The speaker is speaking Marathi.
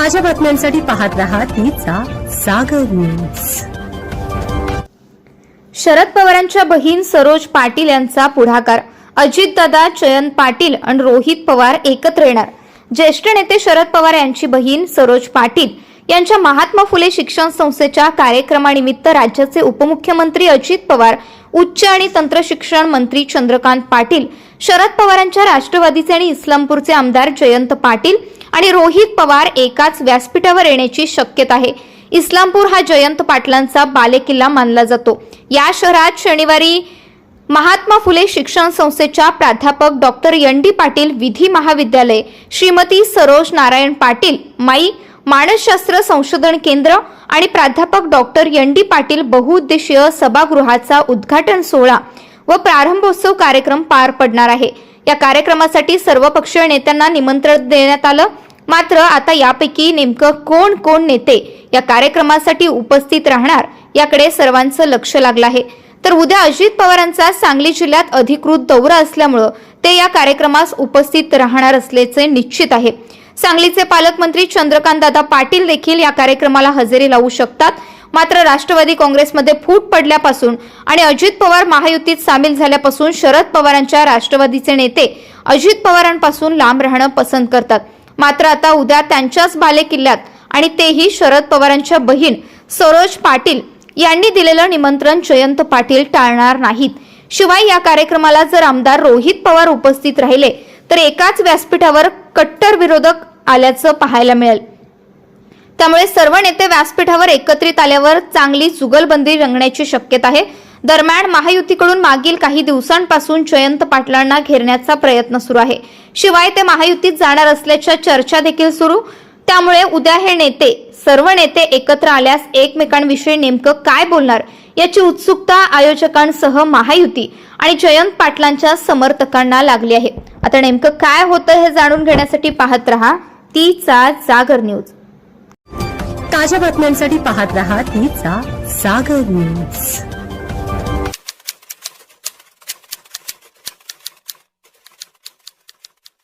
ताज्या बातम्यांसाठी पाहत रहा तिचा सागर न्यूज शरद पवारांच्या बहीण सरोज पाटील यांचा पुढाकार. अजितदादा जयंत पाटील आणि रोहित पवार एकत्र येणार. ज्येष्ठ नेते शरद पवार यांची बहीण सरोज पाटील यांच्या महात्मा फुले शिक्षण संस्थेच्या कार्यक्रमानिमित्त राज्याचे उपमुख्यमंत्री अजित पवार उच्च आणि तंत्र शिक्षण मंत्री चंद्रकांत पाटील शरद पवारांच्या राष्ट्रवादीचे आणि इस्लामपूरचे आमदार जयंत पाटील आणि रोहित पवार एकाच व्यासपीठावर येण्याची शक्यता आहे. इस्लामपूर हा जयंत पाटलांचा बालेकिल्ला मानला जातो. या शहरात शनिवारी महात्मा फुले शिक्षण संस्थेच्या प्राध्यापक डॉक्टर एन डी पाटील विधी महाविद्यालय श्रीमती सरोज नारायण पाटील माई मानसशास्त्र संशोधन केंद्र आणि प्राध्यापक डॉक्टर एन डी पाटील बहुउद्देशीय सभागृहाचा उद्घाटन सोहळा व प्रारंभोत्सव कार्यक्रम पार पडणार आहे. या कार्यक्रमासाठी सर्वपक्षीय नेत्यांना निमंत्रण देण्यात आलं. मात्र आता यापैकी नेमकं कोण कोण नेते या कार्यक्रमासाठी उपस्थित राहणार याकडे सर्वांचं लक्ष लागलं आहे. तर उद्या अजित पवारांचा सांगली जिल्ह्यात अधिकृत दौरा असल्यामुळं ते या कार्यक्रमास उपस्थित राहणार असल्याचे निश्चित आहे. सांगलीचे पालकमंत्री चंद्रकांत दादा पाटील देखील या कार्यक्रमाला हजेरी लावू शकतात. मात्र राष्ट्रवादी काँग्रेसमध्ये फूट पडल्यापासून आणि अजित पवार महायुतीत सामील झाल्यापासून शरद पवारांच्या राष्ट्रवादीचे नेते अजित पवारांपासून लांब राहणं पसंत करतात. मात्र आता उद्या त्यांच्याच बालेकिल्ल्यात आणि तेही शरद पवारांच्या बहीण सरोज पाटील यांनी दिलेलं निमंत्रण जयंत पाटील टाळणार नाहीत. शिवाय या कार्यक्रमाला जर आमदार रोहित पवार उपस्थित राहिले तर एकाच व्यासपीठावर कट्टर विरोधक आल्याचं पाहायला मिळेल. त्यामुळे सर्व नेते व्यासपीठावर एकत्रित आल्यावर चांगली जुगलबंदी रंगण्याची शक्यता आहे. दरम्यान महायुतीकडून मागील काही दिवसांपासून जयंत पाटलांना घेरण्याचा प्रयत्न सुरू आहे. शिवाय ते महायुतीत जाणार असल्याच्या चर्चा देखील सुरू. त्यामुळे उद्या हे नेते सर्व नेते एकत्र आल्यास एकमेकांविषयी नेमकं काय बोलणार याची उत्सुकता आयोजकांसह महायुती आणि जयंत पाटलांच्या समर्थकांना लागली आहे. आता नेमकं काय होतं हे जाणून घेण्यासाठी पाहत रहा. तीचा जागर न्यूज. ताज्या बातम्यांसाठी पाहत रहा तीचा सागर न्यूज.